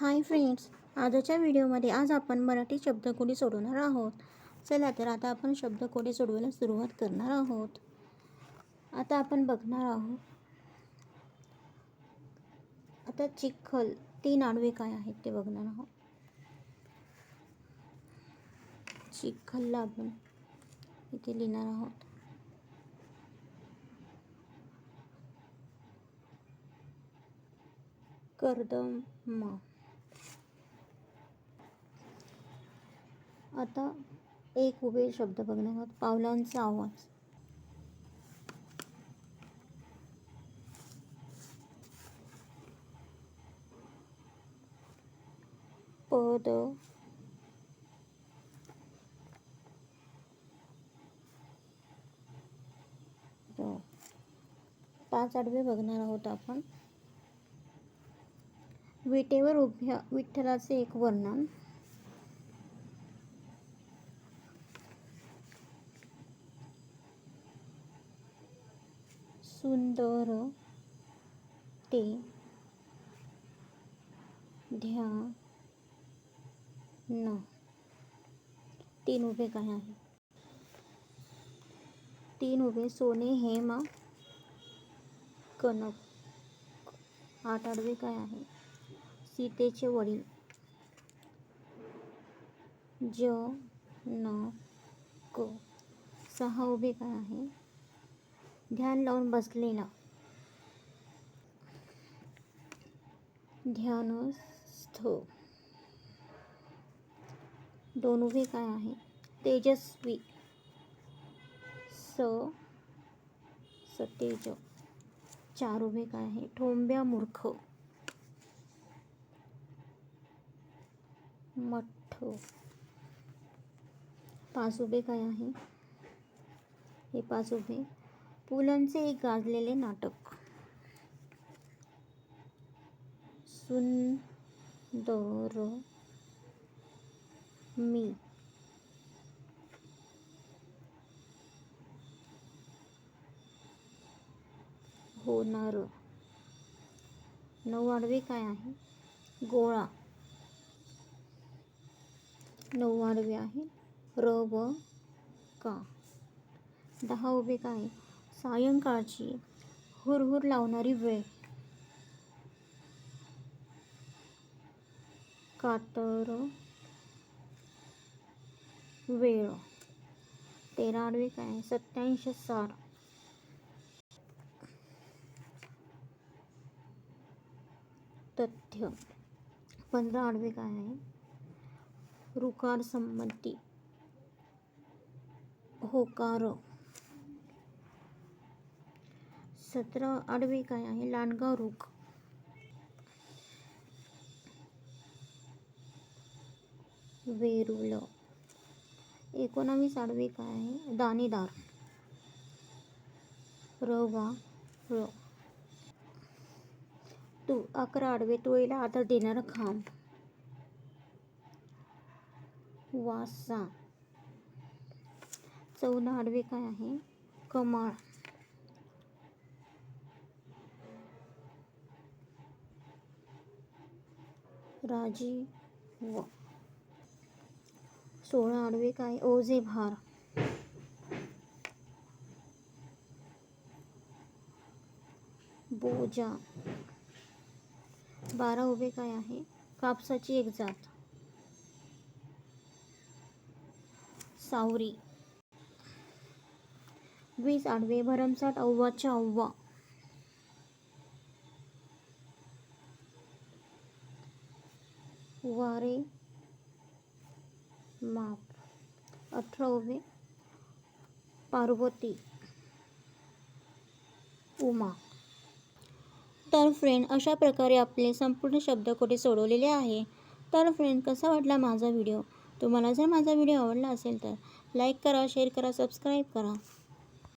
Hi friends आजच्या व्हिडिओमध्ये आज आपण मराठी शब्दकोडी सोडवणार आहोत. चला तर आता आपण शब्दकोडी सोडवायला सुरुवात करणार आहोत. आता आपण बघणार आहोत. आता चिखल तीन आडवे काय आहेत ते बघणार आहोत. चिखलला आपण इथे लिहिणार आहोत. कर्दम आता एक उभे शब्द बघणार आहोत पावलांचा आवाज. पद. पाच आडवे बघणार आहोत आपण. विटेवर उभ्या विठ्ठलाचे एक वर्णन. सुंदर ते ध्यान. तीन उभे काय आहे? तीन उभे सोने हेमा कनक. आठ आडवे काय आहे? सीतेचे वडील. ज न क. सहा उभे काय आहे? ध्यान लावून बसलेला ध्यानस्थ दोन उभे काय आहे तेजस्वी। स। सतेज। चार उभे काय आहे ठोंब्या मूर्ख। मठ। पाच उभे काय आहे हे पाच उभे पुलंचे एक गाजलेले नाटक. सुंदर मी. होणार. नऊ काय आहे? गोळा. नऊवाडवे आहे? र व का. दहा उभे काय? सायंकाळची हुरहुर लावणारी वेळ. कातर वेळ. तेरा आडवे काय? सत्याऐंशी सार. तथ्य. पंधरा आडवे काय? आहे रुकार संमती. होकार. सतरा आडवे काय आहे? लांडगा रुख. वेरुळ. एकोणावीस आडवे काय आहे? दाणेदार. रवा र. तू अकरा आडवे. टोळीला आदर देणारा खांब. वासा. चौदा आडवे काय आहे? कमाळ. राजी व सोळा आडवे काय? ओझे भार. बोजा. बारा उभे काय आहे? कापसाची एक जात. सावरी. वीस आडवे भरमसाठ अव्वाच्या अव्वा वारे माप अठरा उभे पार्वती उमा. तर फ्रेंड अशा प्रकारे आपले संपूर्ण शब्दकोटी सोडवलेले आहे. तर फ्रेंड कसा वाटला माझा व्हिडिओ तुम्हाला जर माझा व्हिडिओ आवडला असेल तर लाईक करा शेअर करा सबस्क्राईब करा.